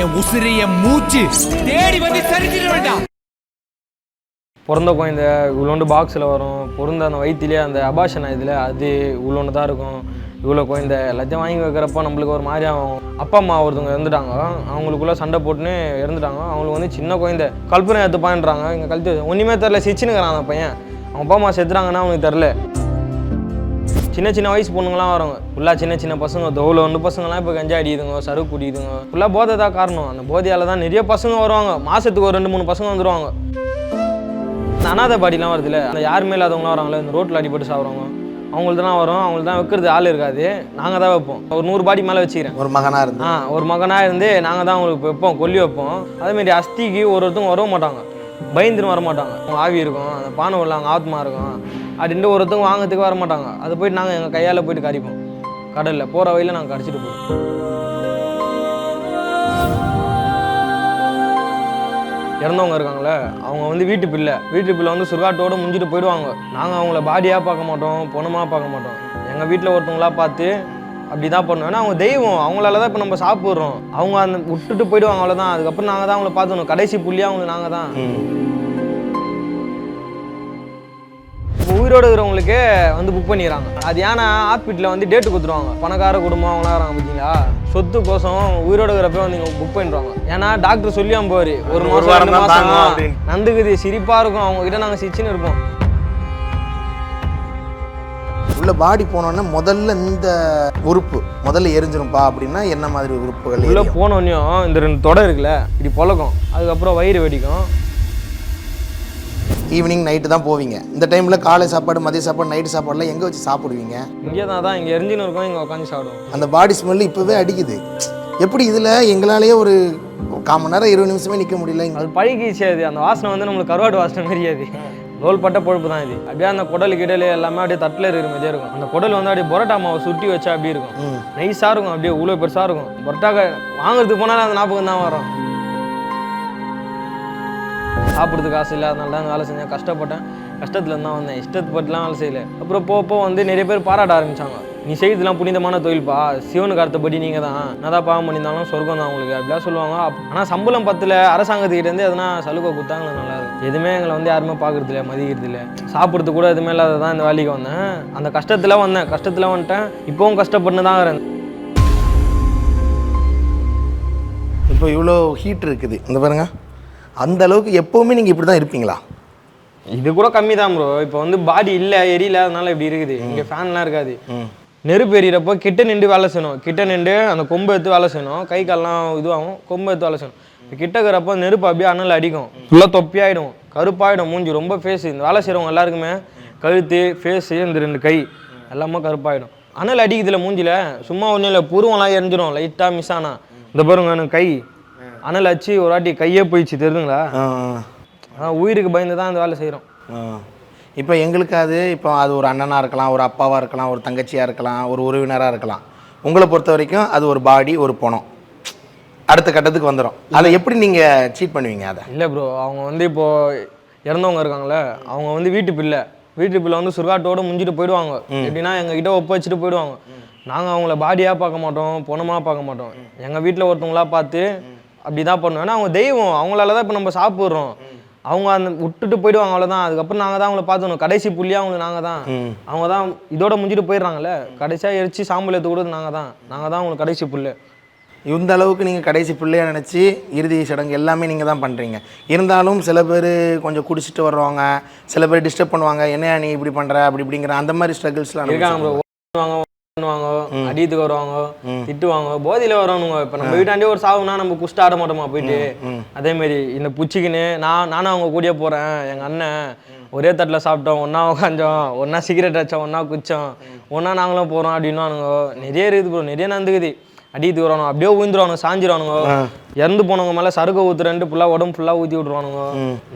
என் உசிறு என் மூச்சு தேடி வந்து சரிஞ்சிட வேண்டாம். பிறந்த குழந்தை இவ்வளோண்டு பாக்ஸில் வரும். பிறந்த அந்த வயிற்றுலேயே அந்த அபாஷன் இதில் அது இவ்வளோன்னு தான் இருக்கும். இவ்வளோ குழந்தை எல்லாத்தையும் வாங்கி வைக்கிறப்ப நம்மளுக்கு ஒரு மாதிரி ஆகும். அப்பா அம்மா ஒருத்தவங்க இறந்துட்டாங்க. அவங்களுக்குள்ள சண்டை போட்டுன்னு இறந்துட்டாங்க. அவங்களுக்கு வந்து சின்ன குழந்தை. கல்பனை எடுத்துப்பான்றாங்க இங்கே கழுத்து ஒன்றுமே தெரில சிச்சுனுக்கிறான் அந்த பையன். அவங்க அப்பா அம்மா செத்துறாங்கன்னா அவனுக்கு தெரில சின்ன சின்ன வயசு பொண்ணுங்களாம் வராங்க. ஃபுல்லாக சின்ன சின்ன பசங்க தோவில் ஒன்று பசங்களாம் இப்போ கஞ்சா அடிக்குதுங்க சரக்கு குடிக்குதுங்க. ஃபுல்லாக போதை தான் காரணம். அந்த போதையால் தான் நிறைய பசங்க வருவாங்க. மாதத்துக்கு ஒரு ரெண்டு மூணு பசங்க வந்துருவாங்க. இந்த அனாதை பாடிலாம் வருதுல்ல அந்த யாருமே இல்லாதவங்களாம் வராங்களே இந்த ரோட்டில் அடிபட்டு சாப்பிட்றவங்க அவங்களுக்கு தான் வரும் அவங்களுக்கு தான் வைக்கிறது ஆள் இருக்காது. நாங்கள் தான் வைப்போம். ஒரு நூறு பாடி மேலே வச்சுக்கிறேன். ஒரு மகனாக இருந்து. ஆ ஒரு மகனாக இருந்து நாங்கள் தான் அவங்களுக்கு வைப்போம் கொல்லி வைப்போம். அதேமாரி அஸ்திக்கு ஒரு ஒருத்தவங்க வரவும் மாட்டாங்க. பயந்துன்னு வர மாட்டாங்க அவங்க ஆவி இருக்கும் அந்த பானை உள்ள அங்கே ஆத்மா இருக்கும். அப்படின்ட்டு ஒருத்தவங்க வாங்கிறதுக்கு வர மாட்டாங்க. அதை போயிட்டு நாங்கள் எங்கள் கையால் போயிட்டு கறிப்போம் கடலில் போகிற வழியில் நாங்கள் கடிச்சிட்டு போவோம். இறந்தவங்க இருக்காங்களே அவங்க வந்து வீட்டு பிள்ளை. வீட்டு பிள்ளை வந்து சுருகாட்டோட முடிஞ்சிட்டு போயிடுவாங்க. நாங்கள் அவங்கள பாடியாக பார்க்க மாட்டோம் பொணமாக பார்க்க மாட்டோம். எங்கள் வீட்டில் ஒருத்தவங்களா பார்த்து அப்படி தான் பண்ணுவோம். ஏன்னா அவங்க தெய்வம். அவங்களால தான் இப்போ நம்ம சாப்பிட்றோம். அவங்க அந்த விட்டுட்டு போயிடுவாங்க அவ்வளோதான் அதுக்கப்புறம் நாங்கள் தான் அவங்கள பார்த்துக்கணும். கடைசி புள்ளியாக அவங்க நாங்கள் தான் உயிரோடு இருக்கிறவங்களுக்கு வந்து புக் பண்ணிடுறாங்க. அது ஏன்னா ஹாஸ்பிட்டலில் வந்து டேட்டு கொடுத்துருவாங்க. பணக்கார குடும்பம் அவங்களாம் வராங்க பார்த்தீங்களா? சொத்து கோசம் உயிரோடு இருக்கிறப்ப வந்து நீங்கள் புக் பண்ணிடுவாங்க. ஏன்னா டாக்டர் சொல்லியாம போவார். ஒரு ஒரு மாதம் மாதம். நந்துக்குது சிரிப்பாக இருக்கும். அவங்க கிட்ட நாங்கள் சிரிச்சுன்னு இருப்போம். உள்ள பாடி போனோடனே முதல்ல இந்த உறுப்பு முதல்ல எரிஞ்சிரும்பா அப்படின்னா என்ன மாதிரி உறுப்புகள் உள்ளே? போனோடனையும் இந்த ரெண்டு தொடை இருக்குல்ல இப்படி பொழக்கும் அதுக்கப்புறம் வயிறு வெடிக்கும். ஈவினிங் நைட்டு தான் போவீங்க. இந்த டைமில் காலை சாப்பாடு மதிய சாப்பாடு நைட்டு சாப்பாடுலாம் எங்கே வச்சு சாப்பிடுவீங்க? இங்கே தான் தான் இங்கே எரிஞ்சுன்னு இருக்கும் இங்கே உட்காந்து சாப்பிடுவோம். அந்த பாடி ஸ்மெல் இப்போவே அடிக்குது. எப்படி இதில் எங்களாலேயே ஒரு கால் மணி நேரம் இருபது நிமிஷமே நிற்க முடியல? அது பழகிச்சு அது. அந்த வாசனை வந்து நம்மளுக்கு கருவாடு வாசனை மாரி அது. ரோல் பட்ட பொழுப்பு தான் இது. அப்படியே அந்த குடல் கிடல் எல்லாமே அப்படியே தட்டில் இருக்கிற மாதிரியே இருக்கும். அந்த குடல் வந்து அப்படியே பரோட்டா மாவை சுட்டி வச்சா அப்படி இருக்கும். நைஸாக இருக்கும் அப்படியே இவ்வளோ பெருசாக இருக்கும். பரோட்டாக்க வாங்குறதுக்கு போனாலும் அந்த ஞாபகம் தான் வரும். சாப்பிட்றதுக்கு காசு இல்லாதனால தான் வேலை செஞ்சேன். கஷ்டப்பட்டேன். கஷ்டத்துலேருந்து தான் வந்தேன். இஷ்டப்பட்டுலாம் வேலை செய்யலை. அப்புறம் போப்போ வந்து நிறைய பேர் பாராட்ட ஆரம்பிச்சாங்க. நீ செய்யறதுலாம் புனிதமான தொழில்ப்பா சிவனுக்கு அர்த்தப்படி நீங்கள் தான். என்னதான் பாவம் பண்ணியிருந்தாலும் சொர்க்கம் தான் உங்களுக்கு. அப்படிலாம் சொல்லுவாங்க. ஆனால் சம்பளம் பத்தில். அரசாங்கத்துக்கிட்டேருந்து எதனா சலுகை கொடுத்தாங்க நல்லா இருக்கும். எதுவுமே எங்களை வந்து யாருமே பார்க்கறது இல்லை மதிக்கிறது இல்லை. சாப்பிட்றது கூட எதுவுமே இல்லாத தான் இந்த வேலைக்கு வந்தேன். அந்த கஷ்டத்தில் வந்தேன். கஷ்டத்தில் வந்துட்டேன். இப்போவும் கஷ்டப்பட்டு தான் வரேன் இப்போ இவ்வளோ ஹீட் இருக்குது. இந்த பாருங்கள் அந்த அளவுக்கு எப்போவுமே நீங்கள் இப்படி தான் இருப்பீங்களா? இது கூட கம்மி தான் ப்ரோ இப்போ வந்து பாடி இல்லை எரியல அதனால இப்படி இருக்குது. இங்கே ஃபேன்லாம் இருக்காது. நெருப்பு எரியறப்போ கிட்ட நின்று வேலை செய்யணும். கிட்ட நின்று அந்த கொம்பு எடுத்து வேலை செய்யணும். கை கால்லாம் இதுவாகும். கொம்பு எடுத்து வேலை செய்யணும். கிட்ட இருக்கிறப்போ நெருப்பு அப்படியே அனல் அடிக்கும். ஃபுல்லாக தொப்பியாயிடும் கருப்பாயிடும். மூஞ்சி ரொம்ப ஃபேஸ் இந்த வேலை செய்கிறவங்க எல்லாருக்குமே கழுத்து ஃபேஸு இந்த ரெண்டு கை எல்லாமே கருப்பாயிடும். அனல் அடிக்குதுல மூஞ்சில. சும்மா ஒன்றும் இல்லை. புருவம்லாம் எரிஞ்சிடும் லைட்டாக மிஸ் ஆனா. இந்த பாருங்க எனக்கு கை. அனல் அடிச்சு ஒரு வாட்டி கையே போயிடுச்சு தெரியுதுங்களா? அதான் உயிருக்கு பயந்து தான் அந்த வேலை செய்கிறோம் இப்போ எங்களுக்கு அது இப்போ அது ஒரு அண்ணனாக இருக்கலாம் ஒரு அப்பாவாக இருக்கலாம் ஒரு தங்கச்சியாக இருக்கலாம் ஒரு உறவினராக இருக்கலாம். உங்களை பொறுத்த வரைக்கும் அது ஒரு பாடி ஒரு பணம். அடுத்த கட்டத்துக்கு வந்துடும் அதை எப்படி நீங்கள் சீட் பண்ணுவீங்க அதை? இல்லை ப்ரோ அவங்க வந்து இப்போ இறந்தவங்க இருக்காங்களே அவங்க வந்து வீட்டு பிள்ளை. வீட்டு பிள்ளை வந்து சுருகாட்டோட முடிஞ்சிட்டு போயிடுவாங்க. எப்படின்னா எங்ககிட்ட ஒப்ப வச்சுட்டு போயிடுவாங்க. நாங்கள் அவங்கள பாடியாக பார்க்க மாட்டோம் பொணமாக பார்க்க மாட்டோம். எங்கள் வீட்டில் ஒருத்தவங்களா பார்த்து அப்படி தான் பண்ணுவோம் ஏன்னா அவங்க தெய்வம். அவங்களால தான் இப்போ நம்ம சாப்பிட்றோம். அவங்க அந்த விட்டுட்டு போயிடுவாங்க அவ்வளோதான் அதுக்கப்புறம் நாங்கள் தான் அவங்கள பார்த்துக்கணும். கடைசி புள்ளியாக அவங்களுக்கு நாங்கள் தான். அவங்க தான் இதோட முடிஞ்சிட்டு போயிடுறாங்கல்ல. கடைசியாக எரிச்சு சாம்பல் எடுத்து கொடுத்து நாங்கள் தான். நாங்கள் தான் அவங்களுக்கு கடைசி புல்லு இந்த அளவுக்கு நீங்கள் கடைசி பிள்ளையா நினச்சி இறுதி சடங்கு எல்லாமே நீங்கள் தான் பண்ணுறீங்க இருந்தாலும் சில பேர் கொஞ்சம் குடிச்சிட்டு வருவாங்க. சில பேர் டிஸ்டர்ப் பண்ணுவாங்க. என்னையா நீ இப்படி பண்ணுற அப்படி இப்படிங்கிற அந்த மாதிரி ஸ்ட்ரகிள்ஸ்லாம் இருக்காங்க பண்ணுவாங்க அடியத்துக்கு வருவாங்க திட்டுவாங்க போதையில வரவனுங்க இப்ப நம்ம வீட்டாண்டே ஒரு சாவுனா நம்ம குஷ்ட ஆட மாட்டோமா போயிட்டு அதே மாதிரி இந்த புச்சிக்கின்னு நான் நானும் அவங்க கூடயே போறேன். எங்க அண்ணன் ஒரே தட்டுல சாப்பிட்டோம். ஒண்ணா உட்காந்தோம் ஒண்ணா சிகரெட் அடிச்சோம். ஒண்ணா குச்சோம் ஒண்ணா நாங்களும் போறோம் அப்படின்னானுங்க நிறைய இருக்குது ப்ரோ நிறைய நடந்துக்குது. அடித்துக்கு வருவானுங்க. அப்படியே ஊந்துருவானுங்க சாஞ்சிருவானுங்க. இறந்து போனவங்க மேல சருக ஊத்துறேன்ட்டு ஃபுல்லா உடம்பு ஃபுல்லா ஊத்தி விட்ருவானுங்க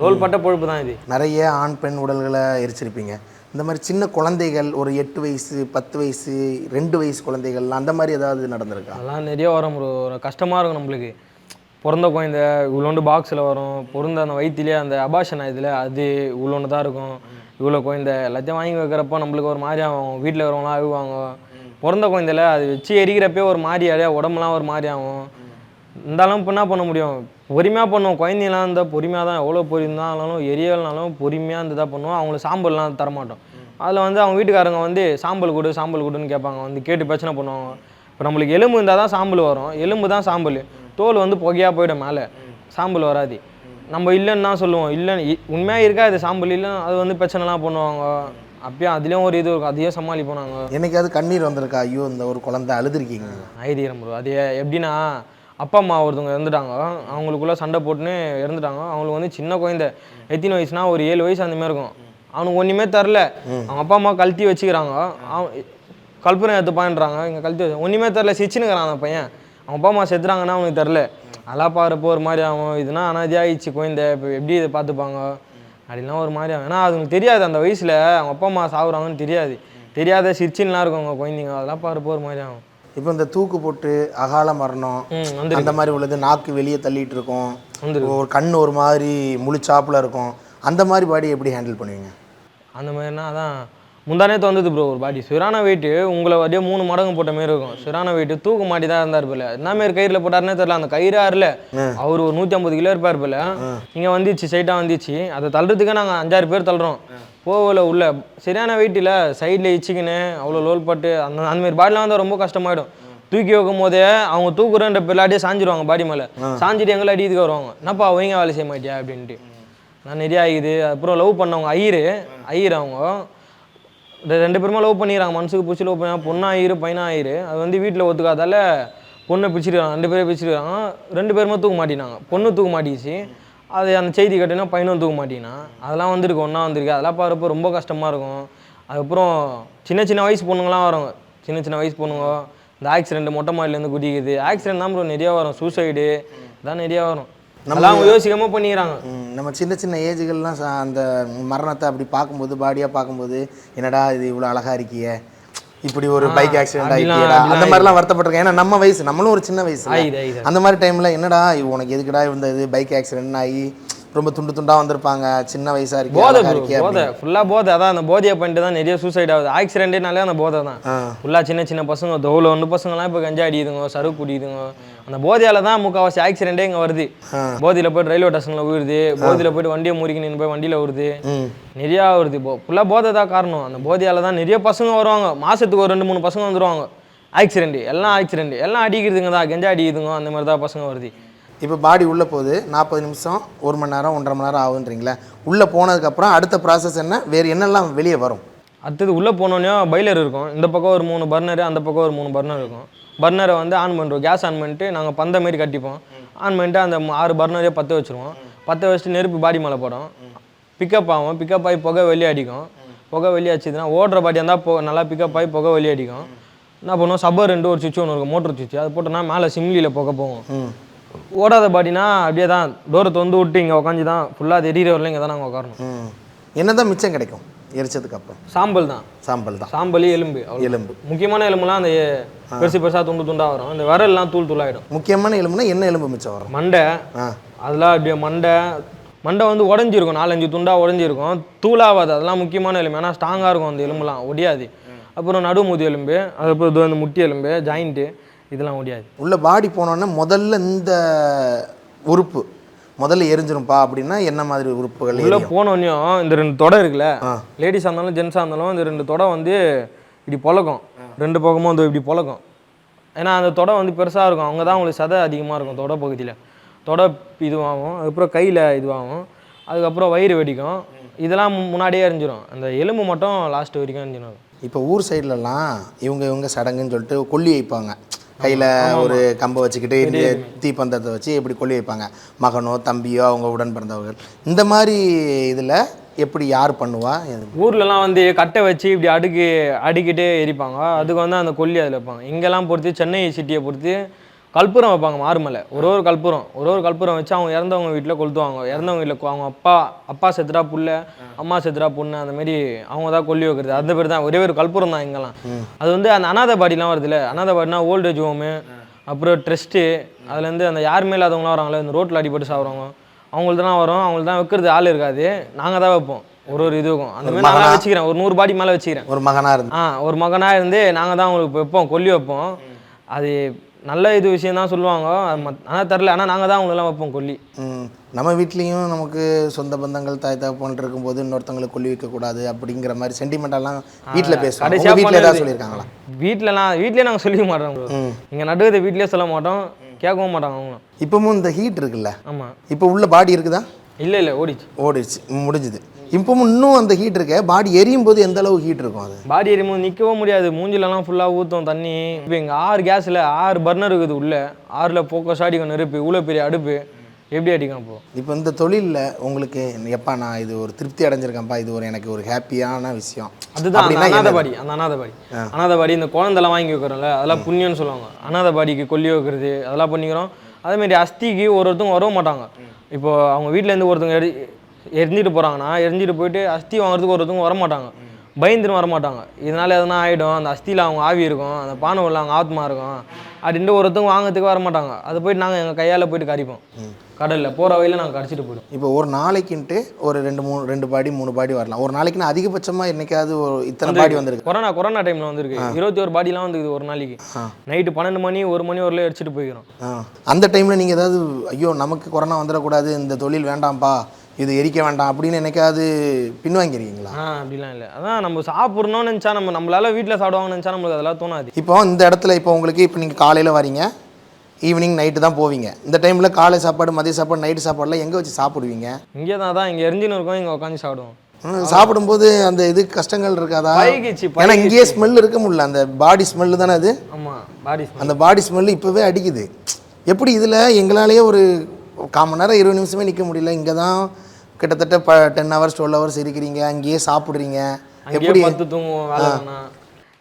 ரோல் பட்ட பொழுப்பு தான் இது. நிறைய ஆண் பெண் உடல்களை எரிச்சிருப்பீங்க. இந்த மாதிரி சின்ன குழந்தைகள் ஒரு எட்டு வயசு பத்து வயசு ரெண்டு வயசு குழந்தைகள் அந்த மாதிரி ஏதாவது நடந்திருக்கா? அதெல்லாம் நிறைய வரும் ஒரு கஷ்டமாக இருக்கும் நம்மளுக்கு. பிறந்த குழந்தை இவ்வளோண்டு பாக்ஸில் வரும். பிறந்த அந்த வயிற்றுலேயே அந்த அபாஷன் இதில் அது இவ்வளோண்டு தான் இருக்கும். இவ்வளோ குழந்தை எல்லாத்தையும் வாங்கி வைக்கிறப்போ நம்மளுக்கு ஒரு மாதிரி ஆகும். வீட்டில் இருக்கிறவங்களாம் அழுவாங்க. பிறந்த குழந்தைல அது வச்சு எரிக்கிறப்பே ஒரு மாதிரி அப்படியே உடம்புலாம் ஒரு மாதிரி ஆகும். இருந்தாலும் இப்போ என்ன பண்ண முடியும்? பொறுமையாக பண்ணுவோம். குழந்தைங்களாம் இருந்தால் பொறுமையாக தான் எவ்வளோ பொறுமையானாலும் எரியல்னாலும் பொறுமையாக இருந்து தான் பண்ணுவோம். அவங்களுக்கு சாம்பல்லாம் தரமாட்டோம். அதில் வந்து அவங்க வீட்டுக்காரங்க வந்து சாம்பல் கொடு சாம்பல் கொடுன்னு கேட்பாங்க. வந்து கேட்டு பிரச்சனை பண்ணுவாங்க. இப்போ நம்மளுக்கு எலும்பு இருந்தால் தான் சாம்பல் வரும். எலும்பு தான் சாம்பல். தோல் வந்து புகையாக போயிடும் மேலே. சாம்பல் வராது. நம்ம இல்லைன்னு தான் சொல்லுவோம். இல்லைன்னு உண்மையாக இருக்காது சாம்பல் இல்லைன்னு அது வந்து பிரச்சனைலாம் பண்ணுவாங்க. அப்பயும் அதுலேயும் ஒரு இது இருக்கும். அதையும் சமாளிப்போம் நாங்கள் என்னைக்காவது கண்ணீர் வந்திருக்கா? ஐயோ இந்த ஒரு குழந்தை அழுதுருக்கீங்க. ஐதீரம் ப்ரோ. அது எப்படின்னா அப்பா அம்மா ஒருத்தவங்க இறந்துட்டாங்க. அவங்களுக்குள்ள சண்டை போட்டுன்னு இறந்துட்டாங்க. அவங்களுக்கு வந்து சின்ன குழந்தை. எத்தனை வயசுனா ஒரு ஏழு வயசு அந்த மாதிரி இருக்கும். அவனுக்கு ஒன்றுமே தரல. அவங்க அப்பா அம்மா கழட்டி வச்சுக்கிறாங்க. அவன் கல்பனை எடுத்துப்பான்றாங்க இங்கே கழட்டி வச்சு ஒன்றுமே தரல. சிச்சுனுக்கிறான் அந்த பையன். அவங்க அப்பா அம்மா செத்துறாங்கன்னா அவனுக்கு தரல. அதெல்லாம் பாருப்போ ஒரு மாதிரி ஆகும். இதுனா அனாதியாகிடுச்சு குழந்தை. இப்போ எப்படி இதை பார்த்துப்பாங்க? அப்படிலாம் ஒரு மாதிரி ஆகும். ஏன்னா அதுங்களுக்கு தெரியாது. அந்த வயசில் அவங்க அப்பா அம்மா சாகுறாங்கன்னு தெரியாது. தெரியாத சிரிச்சின்லாம் இருக்கும் அவங்க குழந்தைங்க. அதெல்லாம் பாருப்போ ஒரு மாதிரி ஆகும். இப்போ இந்த தூக்கு போட்டு அகால மரணம் அந்த மாதிரி உள்ளது நாக்கு வெளியே தள்ளிட்டு இருக்கும். ஒரு கண் ஒரு மாதிரி முழிச்சாப்புல இருக்கும். அந்த மாதிரி பாடி எப்படி ஹேண்டில் பண்ணுவீங்க? அந்த மாதிரினா அதான் முந்தானேத்து வந்தது ப்ரோ ஒரு பாடி சிறான வெயிட்டு உங்களை அப்படியே மூணு மடங்கு போட்ட மாதிரி இருக்கும். சிறான வெயிட்டு தூக்கு மாட்டி தான் இருந்தார் போல. என்ன மாரி கயிறில் போட்டாருன்னே தெரியல. அந்த கயிறா இல்ல அவர் ஒரு நூற்றி ஐம்பது கிலோ இருப்பார் போல. இங்கே வந்துச்சு சைட்டாக வந்துச்சு. அதை தள்ளுறதுக்கே நாங்கள் அஞ்சாறு பேர் தள்ளுறோம். போகல உள்ள. சரியான வெயிட்டில் சைடில் இச்சிக்கின்னு அவ்வளோ லோல் பட்டு அந்த அந்த மாதிரி பாடிலாம் வந்தால் ரொம்ப கஷ்டமாயிடும். தூக்கி வைக்கும் போதே அவங்க தூக்குறன்ற பிள்ளாடியே சாஞ்சிருவாங்க பாடி மேலே. சாஞ்சிட்டு எங்களை அடிக்கிறதுக்கு வருவாங்க. என்னப்பா ஒழுங்கா வேலை செய்ய மாட்டியா? அப்படின்ட்டு. நான் நிறைய ஆகிது. அப்புறம் லவ் பண்ணவங்க ஐயரு. ஐயர் அவங்க. ரெண்டு பேருமே லவ் பண்ணிடுறாங்க மனசுக்கு பிடிச்சி லவ் பண்ணி பொண்ணாயிரு ஆயிரு அது வந்து வீட்டில் ஒத்துக்காதால பொண்ணை பிடிச்சிருக்காங்க ரெண்டு பேரும் பிடிச்சிருக்காங்க ரெண்டு பேருமே தூக்க மாட்டினாங்க. பொண்ணு தூக்க மாட்டிச்சு அது அந்த செய்தி கட்டினா பையனும் தூக்க மாட்டினா. அதெல்லாம் வந்திருக்கு. ஒன்றா வந்திருக்கு. அதெல்லாம் பார்க்குறப்போ ரொம்ப கஷ்டமாக இருக்கும். அதுக்கப்புறம் சின்ன சின்ன வயசு பொண்ணுங்களாம் வரும் சின்ன சின்ன வயசு பொண்ணுங்க. இந்த ஆக்சிடென்ட் மொட்டை மாடிலேருந்து குதிக்குது. ஆக்சிடென்ட் தான் ப்ரோ நிறையா வரும். சூசைடு இதான் நிறையா வரும். அதெல்லாம் அவங்க யோசிக்காம பண்ணிக்கிறாங்க. நம்ம சின்ன சின்ன ஏஜுகள்லாம் அந்த மரணத்தை அப்படி பார்க்கும்போது பாடியாக பார்க்கும்போது என்னடா இது இவ்வளோ அழகா இருக்கியே? இப்படி ஒரு பைக் ஆக்சிடென்ட் ஆகிட்டியடா அந்த மாதிரிலாம் வருத்தப்பட்டிருக்கேன். ஏன்னா நம்ம வயசு நம்மளும் ஒரு சின்ன வயசு அந்த மாதிரி டைமில் என்னடா உனக்கு எதுக்குடா இந்த இது பைக் ஆக்சிடென்ட் ஆகி ரொம்ப துண்டு துண்டா வந்திருப்பாங்க சின்ன வயசா இருக்கே போதை போதை. ஃபுல்லாக போதை. அதான் அந்த போதையை பண்ணிட்டு தான் நிறைய சூசைட் ஆகுது. ஆக்சிடென்ட்னாலே அந்த போதை தான் ஃபுல்லாக சின்ன சின்ன பசங்க தோவில் ஒன்று பசங்கலாம் இப்போ கஞ்சா அடிக்குதுங்க சரக்கு குடிக்குதுங்க. அந்த போதையால தான் முக்கால்வாசி ஆக்சிடென்ட்டே இங்கே வருது. போதையில் போயிட்டு ரயில்வே ஸ்டேஷனில் விழுது போதையில் போயிட்டு வண்டியை முறுக்கி நின்று போய் வண்டியில் வருது நிறையா வருது இப்போ ஃபுல்லாக போதை தான் காரணம். அந்த போதையால தான் நிறைய பசங்க வருவாங்க. மாதத்துக்கு ஒரு ரெண்டு மூணு பசங்க வந்துருவாங்க. ஆக்சிடென்ட் எல்லாம் ஆக்சிடென்ட் எல்லாம் அடிக்கிறதுங்க தான். கஞ்சா அடிக்குதுங்க அந்த மாதிரி தான் பசங்க வருது. இப்போ பாடி உள்ளே போகுது. நாற்பது நிமிஷம் ஒரு மணி நேரம் ஒன்றரை மணி நேரம் ஆகுன்றீங்களா. உள்ளே போனதுக்கப்புறம் அடுத்த ப்ராசஸ் என்ன? வேறு என்னெல்லாம் வெளியே வரும்? அடுத்தது உள்ளே போனோன்னே பைலர் இருக்கும். இந்த பக்கம் ஒரு மூணு பர்னர் அந்த பக்கம் ஒரு மூணு பர்னர் இருக்கும். பர்னரை வந்து ஆன் பண்ணுறோம் கேஸ் ஆன் பண்ணிட்டு நாங்கள் பந்த மாரி கட்டிப்போம். ஆன் பண்ணிட்டு அந்த ஆறு பர்னரே பற்ற வச்சுருவோம். பற்ற வச்சுட்டு நெருப்பு பாடி மேலே போடும் பிக்கப் ஆகும். பிக்கப் ஆகி புகை வெளியே அடிக்கும். புகை வெளியே அடிச்சதுன்னா ஓடுற பாடி இருந்தால் போ நல்லா பிக்கப் ஆகி புகை வெளியே அடிக்கும். என்ன பண்ணுவோம்? சப்பர் ரெண்டு ஒரு சுவிட்ச் ஒன்று இருக்கும். மோட்டர் சுவிட்ச் அது போட்டோன்னா மேலே சிம்லியில் புகை போகும். ஓடாத பாடினா அப்படியே தான் தூரத்தை வந்து விட்டு இங்கே உட்காந்து தான் ஃபுல்லாக அது வரல இங்கே தான் நாங்கள் உட்காரணும் என்ன தான் மிச்சம் கிடைக்கும்? எரிச்சதுக்கு அப்புறம் சாம்பல் தான். சாம்பல் தான். சாம்பல் எலும்பு. எலும்பு. முக்கியமான எலும்புலாம் அந்த பெருசு பெருசாக துண்டு துண்டா வரும். இந்த விரல்லாம் தூள் தூளாயிடும் முக்கியமான எலும்புனா என்ன எலும்பு மிச்சம் வரும்? மண்டை. அதெல்லாம் அப்படியே மண்டை. மண்டை வந்து உடஞ்சிருக்கும். நாலஞ்சு துண்டா உடஞ்சிருக்கும். தூளாகாது அதெல்லாம் முக்கியமான எலும்பு. ஏன்னா ஸ்ட்ராங்காக இருக்கும் அந்த எலும்புலாம். ஒடியாது. அப்புறம் நடுமுது எலும்பு. அதுக்கப்புறம் இது வந்து முட்டி எலும்பு ஜாயிண்ட்டு இதெல்லாம் ஒடியாது. உள்ள பாடி போனோடனே முதல்ல இந்த உறுப்பு. முதல்ல எரிஞ்சிரும்பா அப்படின்னா என்ன மாதிரி உறுப்புகள் உள்ளே? போனோடனையும் இந்த ரெண்டு தொடை இருக்குல்ல. லேடிஸாக இருந்தாலும் ஜென்ஸாக இருந்தாலும் இந்த ரெண்டு தொடை வந்து இப்படி பொழக்கும் ரெண்டு பக்கமும் வந்து இப்படி பொழக்கும் ஏன்னா அந்த தொடை வந்து பெருசாக இருக்கும். அவங்க தான் அவங்களுக்கு சதை அதிகமாக இருக்கும் தொடை பகுதியில். தொடை இதுவாகும் அதுக்கப்புறம் கையில் இதுவாகும் அதுக்கப்புறம் வயிறு வெடிக்கும். இதெல்லாம் முன்னாடியே எரிஞ்சிரும். அந்த எலும்பு மட்டும் லாஸ்ட் வரைக்கும் எரிஞ்சிடும் இப்போ ஊர் சைட்லலாம் இவங்க இவங்க சடங்குன்னு சொல்லிட்டு கொல்லி வைப்பாங்க. கையில் ஒரு கம்பை வச்சுக்கிட்டு தீப்பந்தத்தை வச்சு இப்படி கொல்லி வைப்பாங்க? மகனோ தம்பியோ அவங்க உடன் பிறந்தவர்கள் இந்த மாதிரி இதில் எப்படி யார் பண்ணுவா? ஊர்லலாம் வந்து கட்டை வச்சு இப்படி அடுக்கி அடிக்கிட்டே எரிப்பாங்க. அதுக்கு வந்து அந்த கொல்லி அதில் வைப்பாங்க. இங்கெல்லாம் பொறுத்து சென்னை சிட்டியை பொறுத்து கற்பூரம் வைப்பாங்க மாறுமலை ஒரு ஒரு கற்பூரம் ஒரு ஒரு கற்பூரம் வச்சு அவங்க இறந்தவங்க வீட்டில் கொளுத்துவாங்க. இறந்தவங்க வீட்டில் அவங்க அப்பா அப்பா செத்துட்டா புள்ள அம்மா செத்துட்டா பொண்ணு அந்த மாதிரி அவங்க தான் கொல்லி வைக்கிறது. அந்த பேர் தான் ஒரே ஒரு கற்பூரம் தான் இங்கெல்லாம். அது வந்து அந்த அனாதை பாடிலாம் வருதுல்ல அனாதை பாடினா ஓல்டேஜ் ஹோமு அப்புறம் ட்ரெஸ்ட்டு அதுலேருந்து அந்த யாருமே இல்லாதவங்களாம் வராங்களே இந்த ரோட்டில் அடிபட்டு சாப்பிட்றவங்க அவங்களுக்கு தான் வரும் அவங்களுக்கு தான் வைக்கிறது ஆள் இருக்காது. நாங்கள் தான் வைப்போம். ஒரு ஒரு இதுக்கும் அந்த மாதிரி நான் வச்சுக்கிறேன். ஒரு நூறு பாடி மேலே வச்சுக்கிறேன். ஒரு மகனாக இருந்து. ஆ ஒரு மகனாக இருந்து நாங்கள் தான் அவங்களுக்கு வைப்போம் கொல்லி வைப்போம். அது நல்ல இது விஷயம் தான் சொல்லுவாங்க. அது மத்- ஆனா தெரில ஆனால் நாங்கள் தான் அவங்களெல்லாம் வைப்போம் கொல்லி. ம், நம்ம வீட்லேயும் நமக்கு சொந்த பந்தங்கள் தாய் தகப்பன் இருக்கும்போது இன்னொருத்தவங்களை கொல்லி வைக்கக்கூடாது அப்படிங்கிற மாதிரி சென்டிமெண்டெல்லாம் வீட்டில் உங்கள் வீட்டில் ஏதாவது. சொல்லியிருக்காங்களா? வீட்டிலலாம் வீட்லயே நாங்கள் சொல்லிக்க மாட்டோம். இங்கே நடுவது வீட்லயே சொல்ல மாட்டோம். கேட்கவும் மாட்டாங்க அவங்களும் இப்போவும் இந்த ஹீட் இருக்குல்ல? ஆமாம் இப்போ உள்ள பாடி இருக்குதா? இல்லை இல்லை ஓடிச்சு. ஓடிடுச்சு முடிஞ்சுது. இப்பவும் இன்னும் அந்த ஹீட் இருக்க. பாடி எரியும் போது எந்த அளவு ஹீட் இருக்கும் அது? பாடி எரியும்போது நிற்கவும் முடியாது. மூஞ்சிலலாம் ஃபுல்லாக ஊற்றும் தண்ணி. இப்போ எங்கள் ஆறு கேஸில் ஆறு பர்னர் இருக்குது உள்ளே. ஆறில் ஃபோக்கஸ் அடிக்கும் நெருப்பு இவ்வளோ பெரிய அடுப்பு. எப்படி அடிக்கும் அப்போ? இப்போ இந்த தொழிலில் உங்களுக்கு எப்பா நான் இது ஒரு திருப்தி அடைஞ்சிருக்கேன்ப்பா. இது ஒரு எனக்கு ஒரு ஹாப்பியான விஷயம். அதுதான்? அனாதபாடி அந்த அனாதபாடி அனாதபாடி இந்த குழந்தெல்லாம் வாங்கி வைக்கிறோம்ல அதெல்லாம் புண்ணியம்னு சொல்லுவாங்க. அனாதபாடிக்கு கொல்லி வைக்கிறது அதெல்லாம் பண்ணிக்கிறோம். அதேமாரி அஸ்திக்கு ஒரு ஒருத்தவங்க வரவும் மாட்டாங்க. இப்போ அவங்க வீட்டிலேருந்து ஒருத்தவங்க எரிஞ்சிட்டு போகிறாங்கன்னா எரிஞ்சிட்டு போயிட்டு அஸ்தி வாங்குறதுக்கு ஒருத்தவங்க வர மாட்டாங்க பயந்துன்னு வர மாட்டாங்க இதனால எதனா ஆகிடும் அந்த அஸ்தியில் அவங்க ஆவி இருக்கும் அந்த பானை உள்ள அவங்க ஆத்மா இருக்கும் அப்படின்ட்டு ஒருத்தவங்க வாங்குறதுக்கு வர மாட்டாங்க அது போயிட்டு நாங்கள் எங்கள் கையால் போயிட்டு கறிப்போம் கடலில் போகிற வழியில் நாங்கள் கடிச்சிட்டு போயிடுவோம். இப்போ ஒரு நாளைக்குன்ட்டு ஒரு ரெண்டு மூணு ரெண்டு பாடி மூணு பாடி வரலாம். ஒரு நாளைக்குன்னு அதிகபட்சமாக என்னைக்காவது ஒரு இத்தனை பாடி வந்திருக்கு? கொரோனா கொரோனா டைமில் வந்திருக்கு. இருபத்தி ஒரு பாடிலாம் வந்துருக்குது ஒரு நாளைக்கு. நைட்டு பன்னெண்டு மணி ஒரு மணி வரல அடிச்சுட்டு போய்க்கிறோம். அந்த டைமில் நீங்கள் ஏதாவது ஐயோ நமக்கு கொரோனா வந்துடக்கூடாது இந்த தொழில் வேண்டாம்ப்பா இது எரிக்க வேண்டாம் அப்படின்னு என்னைக்காவது பின்வாங்கிருக்கீங்களா? ஆ அப்படிலாம் இல்லை. அதான் நம்ம சாப்பிட்றணும்னு நினச்சா நம்ம நம்மளால வீட்டில் சாப்பிடுவாங்கன்னு நினச்சா நம்மளுக்கு அதெல்லாம் தோணாது. இப்போ இந்த இடத்துல இப்போ உங்களுக்கு இப்போ நீங்கள் காலையில் வரீங்க ஈவினிங் நைட்டு தான் போவீங்க. இந்த டைமில் காலை சாப்பாடு மதிய சாப்பாடு நைட்டு சாப்பாடுலாம் எங்கே வச்சு சாப்பிடுவீங்க? இங்கே தான் அதான் இங்கே எரிஞ்சுன்னு இருக்கோம் இங்கே உட்காந்து சாப்பிடுவோம். ம், சாப்பிடும்போது அந்த இது கஷ்டங்கள் இருக்காதா? பழகிச்சு, ஏன்னா இங்கேயே ஸ்மெல் இருக்க முடியல. அந்த பாடி ஸ்மெல்லு தானே அது? ஆமாம் பாடி அந்த பாடி ஸ்மெல் இப்போவே அடிக்குது. எப்படி இதில் எங்களாலேயே ஒரு கால் மணி நேரம் இருபது நிமிஷமே நிற்க முடியல இங்கே தான் கிட்டத்தட்ட ப டென் ஹவர்ஸ் டுவெல் ஹவர்ஸ் இருக்கிறீங்க அங்கேயே சாப்பிட்றீங்க. எப்படி பத்து தூங்குவோம்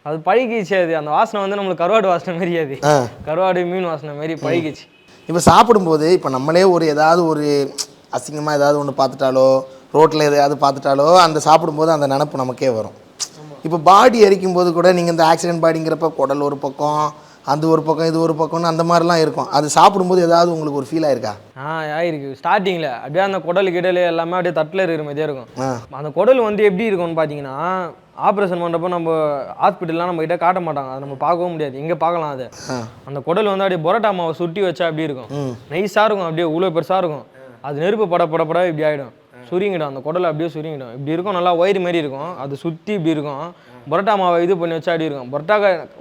அது பழகிச்சு அது அந்த வாசனை வந்து நம்மளுக்கு கருவாடு வாசனை மாரி அது. கருவாடு மீன் வாசனை மாரி பழகிச்சு இப்போ சாப்பிடும்போது இப்போ நம்மளே ஒரு ஏதாவது ஒரு அசிங்கமாக ஏதாவது ஒன்று பார்த்துட்டாலோ ரோட்டில் எதையாவது பார்த்துட்டாலோ அந்த சாப்பிடும்போது அந்த நினப்பு நமக்கே வரும். இப்போ பாடி எரிக்கும் போது கூட நீங்கள் இந்த ஆக்சிடென்ட் பாடிங்கிறப்ப குடல் ஒரு பக்கம் அந்த ஒரு பக்கம் இது ஒரு பக்கம்னு அந்த மாதிரிலாம் இருக்கும். அது சாப்பிடும்போது ஏதாவது உங்களுக்கு ஒரு ஃபீல் ஆயிருக்கா? ஆ ஆயிருக்கு. ஸ்டார்டிங்கில் அப்படியே அந்த குடல் கிடல் எல்லாமே அப்படியே தட்டில் இருக்கிற மாதிரியே இருக்கும். அந்த குடல் வந்து எப்படி இருக்கும்னு பார்த்தீங்கன்னா ஆப்ரேஷன் பண்ணுறப்போ நம்ம ஹாஸ்பிட்டல்லாம் நம்ம கிட்ட காட்ட மாட்டாங்க. அதை நம்ம பார்க்கவும் முடியாது. இங்கே பார்க்கலாம் அதை. அந்த குடல் வந்து அப்படியே பரோட்டா மாவை சுட்டி வச்சா அப்படி இருக்கும்? நைஸாக இருக்கும். அப்படியே இவ்வளோ பெருசாக இருக்கும். அது நெருப்பு பட பட பட இப்படி ஆகிடும் சுருங்கிடும். அந்த குடல் அப்படியே சுருங்கிடும். இப்படி இருக்கும். நல்லா ஒயிறு மாரி இருக்கும். அது சுற்றி இப்படி இருக்கும். பரோட்டா மாவை இது பண்ணி வச்சா அப்படி இருக்கும். பரோட்டா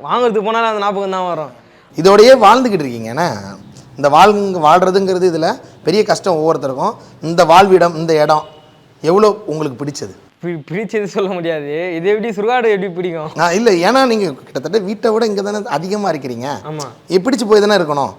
வாங்குறதுக்கு போனாலும் அந்த ஞாபகம் தான் வரும். இதோடயே வாழ்ந்துக்கிட்டு இருக்கீங்க. என்ன? இந்த வாழ் வாழ்கிறதுங்கிறது இதில் பெரிய கஷ்டம் ஒவ்வொருத்தருக்கும். இந்த வாழ்விடம் இந்த இடம் எவ்வளோ உங்களுக்கு பிடிச்சது? பிடிச்சது சொல்ல முடியாது. இது எப்படி சுடுகாடு எப்படி பிடிக்கும்? இல்லை ஏன்னா நீங்கள் கிட்டத்தட்ட வீட்டை விட இங்கே தானே அதிகமாக இருக்கிறீங்க ஆமாம் பிடிச்சு போய் தானே இருக்கணும்?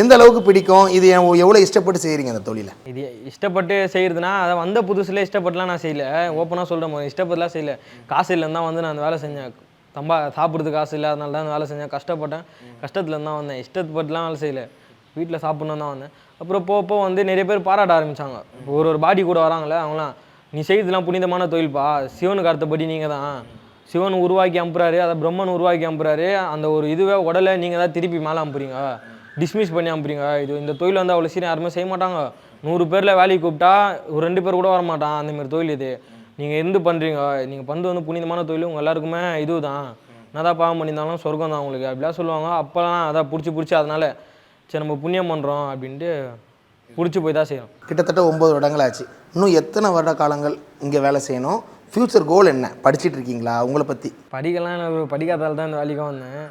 எந்த அளவுக்கு பிடிக்கும்? இது எவ்வளோ இஷ்டப்பட்டு செய்கிறீங்க அந்த தொழிலை? இது இஷ்டப்பட்டு செய்கிறதுனா அதை வந்த புதுசில் இஷ்டப்பட்டுலாம் நான் செய்யல. ஓப்பனாக சொல்கிறேன் இஷ்டப்பட்டுலாம் செய்யல. காசு இல்லைன்னு தான் வந்து நான் அந்த வேலை செஞ்சேன். தம்பா சாப்பிட்றதுக்கு காசு இல்லை அதனால தான் அந்த வேலை செஞ்சேன். கஷ்டப்பட்டேன். கஷ்டத்துல தான் வந்தேன். இஷ்டப்பட்டுலாம் வேலை செய்யல. வீட்டில் சாப்பிட்ணும் தான் வந்தேன். அப்புறம் போப்போ வந்து நிறைய பேர் பாராட்ட ஆரம்பிச்சாங்க. ஒரு ஒரு பாடி கூட வராங்களே அவங்களாம் நீ செய்யறதுலாம் புனிதமான தொழில்ப்பா சிவனுக்கு அடுத்தபடி நீங்கள் தான். சிவன் உருவாக்கி அனுப்புறாரு அதை பிரம்மன் உருவாக்கி அனுப்புறாரு. அந்த ஒரு இதுவே உடலை நீங்கள் தான் திருப்பி மேலே அனுப்புறீங்க. டிஸ்மிஸ் பண்ணி அனுப்புறீங்க இது இந்த தொழில் வந்து அவ்வளோ சீக்கிரம் யாருமே செய்ய மாட்டாங்க. நூறு பேரில் வேலைக்கு கூப்பிட்டா ஒரு ரெண்டு பேர் கூட வர மாட்டான் அந்த மாதிரி தொழில் இது. நீங்கள் இருந்து பண்ணுறீங்க நீங்கள் பண்ணுறது வந்து புனிதமான தொழில். உங்கள் எல்லாருக்குமே இதுதான். என்னதான் பாவம் பண்ணியிருந்தாலும் சொர்க்கம் தான் உங்களுக்கு. அப்படிலாம் சொல்லுவாங்க. அப்போலாம் அதான் பிடிச்சி பிடிச்சி அதனால சரி நம்ம புண்ணியம் பண்ணுறோம் அப்படின்ட்டு பிடிச்சி போய் தான் செய்யணும். கிட்டத்தட்ட ஒம்பது வருடங்கள் ஆச்சு இன்னும் எத்தனை வருட காலங்கள் இங்கே வேலை செய்யணும்? ஃப்யூச்சர் கோல் என்ன? படிச்சிட்டு இருக்கீங்களா? உங்களை பற்றி படிக்கலாம். படிக்காதால தான் இந்த வேலைக்கு வந்தேன்.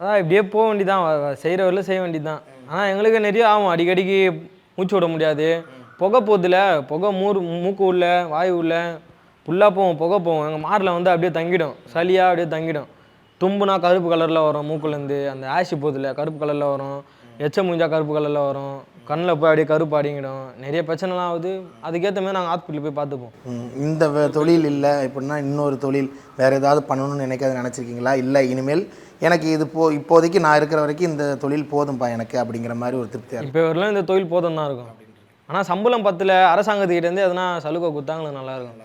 அதான் இப்படியே போக வேண்டியதான் செய்கிற வரல செய்ய வேண்டியதுதான் ஆனால் எங்களுக்கு நிறைய ஆகும். அடிக்கடிக்கு மூச்சு விட முடியாது. புகை போதில் புகை மூர் மூக்கு உள்ள வாயு உள்ள ஃபுல்லாக போவோம் புகை போவோம். எங்கள் மாரில் வந்து அப்படியே தங்கிடும். சளியாக அப்படியே தங்கிடும். தும்புனா கருப்பு கலரில் வரும் மூக்குலேருந்து. அந்த ஆஷி போதில் கருப்பு கலரில் வரும். எச்ச மூஞ்சா கருப்பு கலரில் வரும். கண்ணில் போய் அப்படியே கருப்பு அடிங்கிடும். நிறைய பிரச்சனைலாம் ஆகுது. அதுக்கேற்ற மாதிரி நாங்கள் ஹாஸ்பிட்டல் போய் பார்த்துப்போம். இந்த தொழில் இல்லை. எப்படின்னா இன்னொரு தொழில் வேறு ஏதாவது பண்ணணும்னு நினைக்காத நினச்சிருக்கீங்களா? இல்லை இனிமேல் எனக்கு இது போ இப்போதைக்கு நான் இருக்கிற வரைக்கும் இந்த தொழில் போதும்பா எனக்கு அப்படிங்கிற மாதிரி ஒரு திருப்தியாக இருக்கும். இப்போ வரலாம் இந்த தொழில் போதும் தான் இருக்கும். ஆனால் சம்பளம் பத்தில் அரசாங்கத்துக்கிட்டேருந்து எதனா சலுகை கொடுத்தாங்களுக்கு நல்லாயிருக்கும்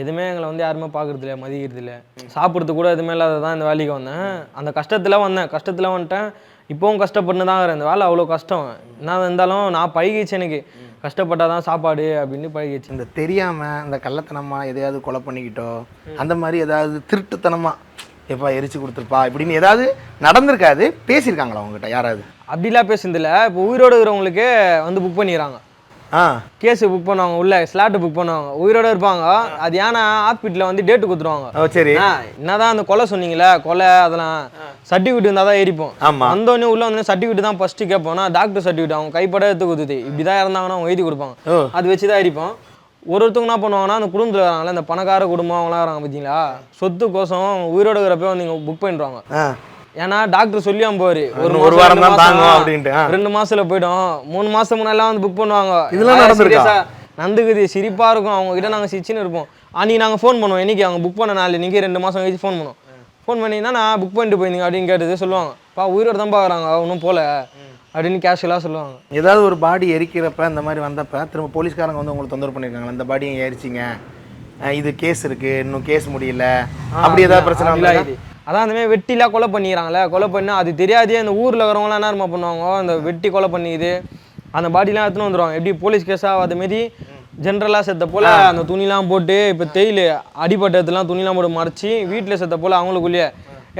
எதுவுமே எங்களை வந்து யாருமே பார்க்கறது இல்ல மதிக்கிறது இல்லை சாப்பிட்றது கூட எதுவுமே இல்லாத தான் இந்த வேலைக்கு வந்தேன். அந்த கஷ்டத்தில் வந்தேன். கஷ்டத்தில் வந்துட்டேன். இப்போவும் கஷ்டப்பட்டு தான் இந்த வேலை அவ்வளோ கஷ்டம். என்ன இருந்தாலும் நான் பழகிச்சு எனக்கு. கஷ்டப்பட்டால் தான் சாப்பாடு அப்படின்னு பழகிச்சு இந்த தெரியாமல் இந்த கள்ளத்தனமாக எதையாவது கொலை பண்ணிக்கிட்டோ அந்த மாதிரி ஏதாவது திருட்டுத்தனமாக எப்பா எரிச்சு கொடுத்துருப்பா இப்படின்னு ஏதாவது நடந்திருக்காது. பேசியிருக்காங்களா உங்ககிட்ட? யாராவது? அப்படிலாம் பேசுனதில்ல. இப்போ உயிரோடு இருக்கிறவங்களுக்கு வந்து புக் பண்ணிடுறாங்க ஆ. கேஸ் புக் பண்ணுவாங்க உள்ள ஸ்லாட்டு புக் பண்ணுவாங்க. உயிரோட இருப்பாங்க. அது ஏன்னா ஹாஸ்பிட்டலில் வந்து டேட்டு கொடுத்துருவாங்க. ஓ சரி. என்னதான் அந்த கொலை சொன்னீங்களே கொலை அதெல்லாம் சர்டிஃபிகேட் இருந்தால் தான் எரிப்போம். ஆமா. வந்தோடனே உள்ள வந்து சர்டிஃபிகேட் தான் ஃபர்ஸ்ட் கேட்போம்னா டாக்டர் சர்டிஃபிகேட் அவங்க கைப்பட எடுத்து கொடுத்துது. இப்படி தான் இறந்தாங்கன்னா அவங்க எழுதி கொடுப்பாங்க. அது வச்சு தான் எரிப்போம். ஒரு ஒருத்தவங்க என்ன பண்ணுவாங்கன்னா அந்த குடும்பத்தில் வராங்களே இந்த பணக்கார குடும்பம் அவங்களாம் வராங்க பார்த்தீங்களா சொத்து கோசம் உயிரோட இருக்கிறப்ப வந்து இங்கே புக் பண்ணிடுவாங்க. ஏன்னா டாக்டர் போரு இன்னும் மாசம், ஒரு வாரம் ரெண்டு தான் தாங்கும் அப்படின்ட்டு. ரெண்டு மாசத்துல போயிடும். மூணு மாசம் முன்னாடிலாம் வந்து புக் பண்ணுவாங்க. இதெல்லாம் நடந்திருக்கா? நடந்துக்குது சிரிப்பா இருக்கும். அவங்க கிட்ட நாங்க சிரிச்சுன்னு இருப்போம். அன்னைக்கு நாங்க ஃபோன் பண்ணுவோம். இன்னைக்கு அவங்க புக் பண்ண நாள். இன்னைக்கு ரெண்டு மாசம் கழிச்சு ஃபோன் பண்ணுவோம். ஃபோன் பண்ணிங்கன்னா நான் புக் பண்ணிட்டு போயிருந்தீங்க அப்படின்னு கேட்டது சொல்லுவாங்க. பா உயிரோட தான் பார்க்குறாங்க ஒன்றும் போல. அப்படின்னு கேஷுவலாக சொல்லுவாங்க. ஏதாவது ஒரு பாடி எரிக்கிறப்ப இந்த மாதிரி வந்தப்ப திரும்ப போலீஸ்காரங்க வந்து உங்களுக்கு தொந்தரவு பண்ணியிருக்காங்களா? இந்த பாடியை எரிச்சிங்க? இது கேஸ் இருக்கு இன்னும் கேஸ் முடியல. அப்படி ஏதாவது பிரச்சனை வந்தா? இது. அதான் அந்த மாதிரி வெட்டிலாம் கொலை பண்ணிக்கிறாங்களே கொலை பண்ணி அது தெரியாதே அந்த ஊரில் வரவங்களாம் என்ன பண்ணுவாங்க? அந்த வெட்டி கொலை பண்ணிக்குது. அந்த பாடிலாம் எடுத்துன்னு வந்துருவாங்க. எப்படி போலீஸ் கேஸ் ஆகாத மாரி ஜென்ரலாக செத்த போல் அந்த துணிலாம் போட்டு இப்போ தேயிலு அடிப்பட்ட இடத்துலாம் துணிலாம் போட்டு மறைச்சி வீட்டில் செத்த போல் அவங்களுக்குள்ளேயே.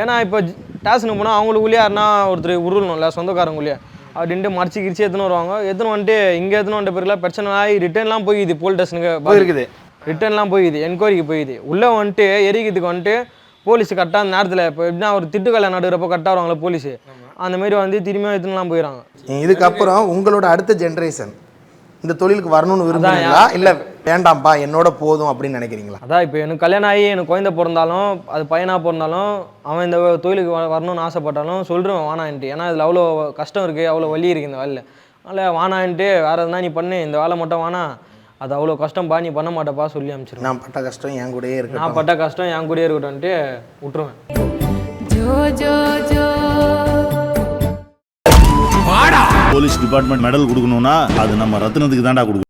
ஏன்னா இப்போ ஸ்டேஷனுக்கு போனால் அவங்களுக்குள்ளேயே யாருன்னா ஒருத்தர் உருளணும்ல சொந்தக்காரங்களுள்ளேயே அப்படின்ட்டு மறைச்சி கிரிச்சி எடுத்துன்னு வருவாங்க. எடுத்துன்னு வந்துட்டு இங்கே எடுத்துன்னு வந்துட்ட பிறகுலாம் பிரச்சனை ஆகி ரிட்டர்ன்லாம் போயிடுது போலீஸ் ஸ்டேஷனுக்கு போயிருக்குது. ரிட்டர்ன்லாம் போயிடுது என்கொயரிக்கு போயிடுது உள்ளே வந்துட்டு எரிக்கிறதுக்கு வந்துட்டு போலீஸ் கரெக்டாக அந்த நேரத்தில் இப்போ எப்படின்னா ஒரு திட்டுக்கலை நடுகிறப்போ கரெக்டாக வருவாங்களே போலீஸ் அந்த மாதிரி வந்து திரும்பியும் எடுத்துலாம் போயிடறாங்க இதுக்கப்புறம் உங்களோட அடுத்த ஜென்ரேஷன் இந்த தொழிலுக்கு வரணும்னு விரும்புறீங்களா? இல்ல வேண்டாம்ப்பா என்னோட போதும் அப்படின்னு நினைக்கிறீங்களா? அதான் இப்போ எனக்கு கல்யாணம் ஆகி எனக்கு குழந்தை பிறந்தாலும் அது பையனாக பிறந்தாலும் அவன் இந்த தொழிலுக்கு வ- வரணும்னு ஆசைப்பட்டாலும் சொல்கிறேன் வானான்ட்டு ஏன்னா இதில் அவ்வளோ கஷ்டம் இருக்குது அவ்வளோ வலி இருக்குது இந்த வேலையில். அதனால் வானான்ட்டு வேறு எதுனா நீ பண்ணு இந்த வேலை மட்டும் வானா அது அவ்வளோ கஷ்டம்ப்பா நீ பண்ண மாட்டப்பா சொல்லி அனுப்பிச்சிருவேன். நான் பட்ட கஷ்டம் என் கூடயே இருக்கு நான் பட்ட கஷ்டம் என் கூடயே இருக்கட்டும்ன்ட்டு விட்டுருவேன். போலீஸ் டிபார்ட்மெண்ட் மெடல் கொடுக்கணும்னா அது நம்ம ரத்னத்துக்கு தான்டா கொடுக்கணும்.